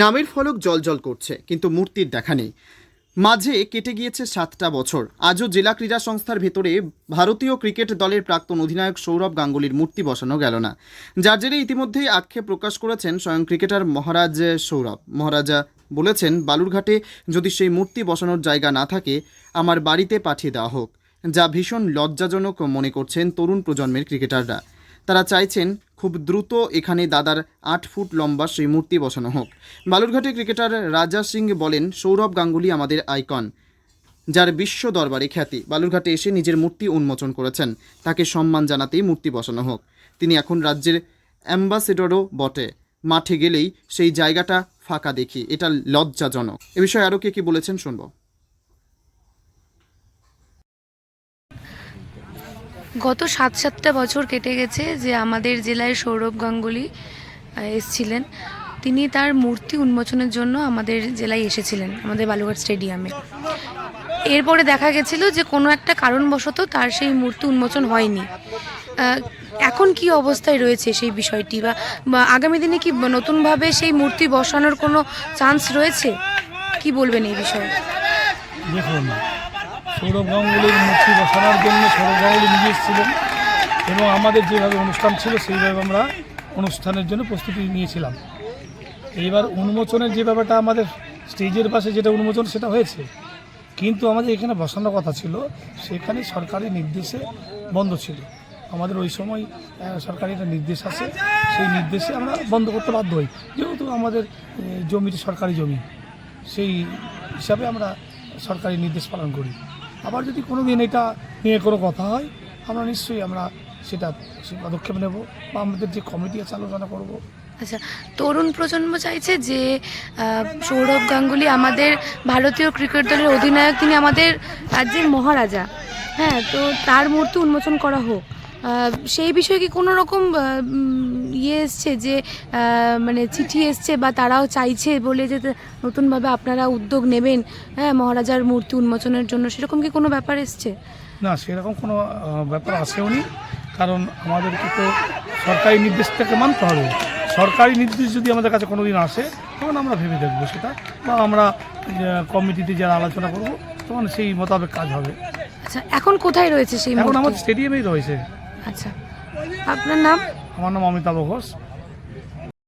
নামের ফলক জলজল করছে, কিন্তু মূর্তির দেখা নেই। মাঝে কেটে গিয়েছে সাতটা বছর। আজও জেলা ক্রীড়া সংস্থার ভেতরে ভারতীয় ক্রিকেট দলের প্রাক্তন অধিনায়ক সৌরভ গাঙ্গুলির মূর্তি বসানো গেল না। যার জেরে ইতিমধ্যেই আক্ষেপ প্রকাশ করেছেন স্বয়ং ক্রিকেটার মহারাজ সৌরভ। মহারাজা বলেছেন, বালুরঘাটে যদি সেই মূর্তি বসানোর জায়গা না থাকে, আমার বাড়িতে পাঠিয়ে দেওয়া হোক। যা ভীষণ লজ্জাজনক মনে করছেন তরুণ প্রজন্মের ক্রিকেটাররা। তারা চাইছেন খুব দ্রুত এখানে দাদার আট ফুট লম্বা সেই মূর্তি বসানো হোক। বালুরঘাটে ক্রিকেটার রাজা সিং বলেন, সৌরভ গাঙ্গুলি আমাদের আইকন, যার বিশ্ব দরবারে খ্যাতি। বালুরঘাটে এসে নিজের মূর্তি উন্মোচন করেছেন। তাকে সম্মান জানাতেই মূর্তি বসানো হোক। তিনি এখন রাজ্যের অ্যাম্বাসেডরও বটে। মাঠে গেলেই সেই জায়গাটা ফাঁকা দেখি। এটা লজ্জাজনক। এ বিষয়ে আরও কে কী বলেছেন শুনব। গত সাত, সাতটা বছর কেটে গেছে যে আমাদের জেলায় সৌরভ গাঙ্গুলি এসছিলেন। তিনি তার মূর্তি উন্মোচনের জন্য আমাদের জেলায় এসেছিলেন, আমাদের বালুঘাট স্টেডিয়ামে। এরপরে দেখা গেছিল যে কোনো একটা কারণবশত তার সেই মূর্তি উন্মোচন হয়নি। এখন কি অবস্থায় রয়েছে সেই বিষয়টি? বা আগামী দিনে কি নতুনভাবে সেই মূর্তি বসানোর কোনো চান্স রয়েছে? কি বলবেন এই বিষয়ে? সৌরভ গাঙ্গুলির মূর্তি বসানোর জন্য সৌরভ গাঙ্গুলি নিজে এসেছিলেন এবং আমাদের যেভাবে অনুষ্ঠান ছিল, সেইভাবে আমরা অনুষ্ঠানের জন্য প্রস্তুতি নিয়েছিলাম। এইবার উন্মোচনের যে ব্যাপারটা আমাদের স্টেজের পাশে যেটা উন্মোচন, সেটা হয়েছে। কিন্তু আমাদের এখানে বসানোর কথা ছিল, সেখানে সরকারি নির্দেশে বন্ধ ছিল। আমাদের ওই সময় সরকারি একটা নির্দেশ আছে, সেই নির্দেশে আমরা বন্ধ করতে বাধ্য হই। যেহেতু আমাদের জমিটি সরকারি জমি, সেই হিসাবে আমরা সরকারি নির্দেশ পালন করি। আবার যদি কোনো দিন এটা নিয়ে কোনো কথা হয়, আমরা নিশ্চয়ই আমরা সেটা পদক্ষেপ নেব বা আমাদের যে কমিটি আছে, আলোচনা করব। আচ্ছা তরুণ প্রজন্ম চাইছে যে সৌরভ গাঙ্গুলি আমাদের ভারতীয় ক্রিকেট দলের অধিনায়ক, তিনি আমাদের রাজ্যের মহারাজা। হ্যাঁ তো তার মূর্তি উন্মোচন করা হোক। সেই বিষয়ে কি কোনো রকম ইয়ে এসছে যে মানে চিঠি এসছে বা তারাও চাইছে বলে যে নতুনভাবে আপনারা উদ্যোগ নেবেন হ্যাঁ মহারাজার মূর্তি উন্মোচনের জন্য? সেরকম কি কোনো ব্যাপার এসছে? না সেরকম কোনো ব্যাপার আসেও নি। কারণ আমাদেরকে তো সরকারি নির্দেশটাকে মানতে হবে। সরকারি নির্দেশ যদি আমাদের কাছে কোনো দিন আসে তখন আমরা ভেবে দেখব সেটা। বা আমরা কমিটিতে যারা আলোচনা করব তখন সেই মোতাবেক কাজ হবে। আচ্ছা এখন কোথায় রয়েছে সেই এখন আমাদের স্টেডিয়ামেই রয়েছে। আচ্ছা। আপনার নাম? আমার নাম অমিতাভ ঘোষ।